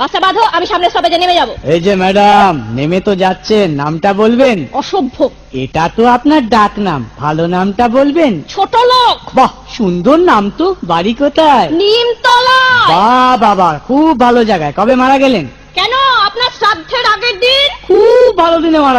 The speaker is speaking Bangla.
বাসটা বাঁধো আমি সামনে স্টপেজে নেমে যাব। এই যে ম্যাডাম নেমে তো যাচ্ছেন নামটা বলবেন? অসভ্য। এটা তো আপনার ডাক নাম ভালো নামটা বলবেন? ছোট লোক। বাহ সুন্দর নাম তো বাড়ি কোথায়? নিমতলা। বাহ বাবা খুব ভালো জায়গায়। কবে মারা গেলেন? কেন? আপনার শ্রাদ্ধের আগের দিন? খুব ভালো দিনে মারা